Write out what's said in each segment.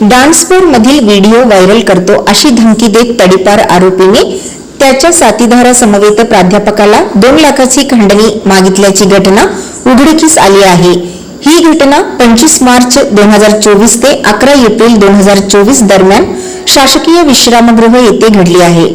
डान्सफोर मधील video viral करतो अशी धमकी देत तडीपार आरोपीने त्याच्या साथीदारासमवेत प्राध्यापकाला दोन लाखाची खंडणी मागितल्याची घटना उघडकीस आली आहे. ही घटना पंचवीस मार्च दोन हजार चोवीस ते अकरा एप्रिल दोन हजार चोवीस दरम्यान शासकीय विश्रामगृह येथे घडली आहे.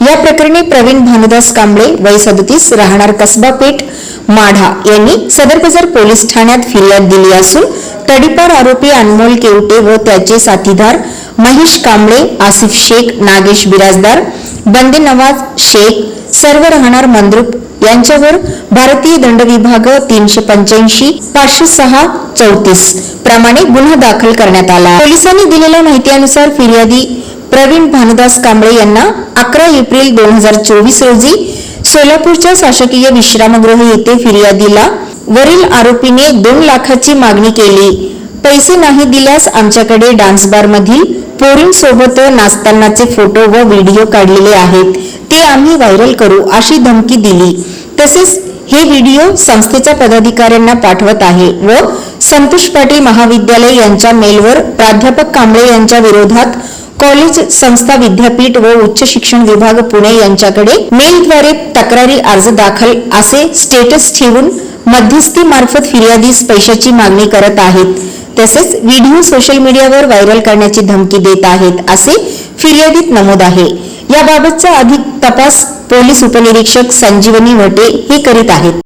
या प्रकरणी प्रवीण भानुदास कांबळे वय सदतीस राहणार कसबा पेठ माढा यांनी सदर बाजार पोलीस ठाण्यात फिर्याद दिली असून तडीपार आरोपी अनमोल केवटे व त्याचे साथीदार महेश कांबळे आसिफ शेख नागेश बिराजदार बंदे नवाज शेख सर्व राहणार मंद्रुप यांच्यावर भारतीय दंड विभाग तीनशे पंच्याऐंशी पाचशे सहा चौतीस प्रमाणे गुन्हा दाखल करण्यात आला. पोलिसांनी दिलेल्या माहितीनुसार फिर्यादी प्रवीण भानुदास कांबळे यांना अकरा एप्रिल दोन हजार चोवीस रोजी सोलापूरच्या शासकीय विश्रामगृह येथे फिर्यादीला वरील आरोपीने दोन लाखाची मागणी केली. पैसे नाही दिल्यास आमच्याकडे डान्स बार मधील पोरींसोबत नाचतानाचे फोटो व व्हिडिओ काढलेले आहेत. ते आम्ही व्हायरल करू अशी धमकी दिली. तसेच हे व्हिडिओ संस्थेच्या पदाधिकाऱ्यांना पाठवत आहे व संतोष पाटील महाविद्यालय यांच्या मेलवर प्राध्यापक कांबळे यांच्या विरोधात कॉलेज संस्था विद्यापीठ व उच्च शिक्षण विभाग पुणे यांच्याकडे मेलद्वारे तक्रारी अर्ज दाखल असे स्टेटस ठेवून मध्यस्थी मार्फत फिर्यादीस पैशाची मागणी करत आहेत. तसेच व्हिडिओ सोशल मीडियावर व्हायरल करण्याची धमकी देत आहेत असे फिर्यादीत नमूद आहे. याबाबतचा अधिक तपास पोलीस उपनिरीक्षक संजीवनी वटे हे करीत आहेत.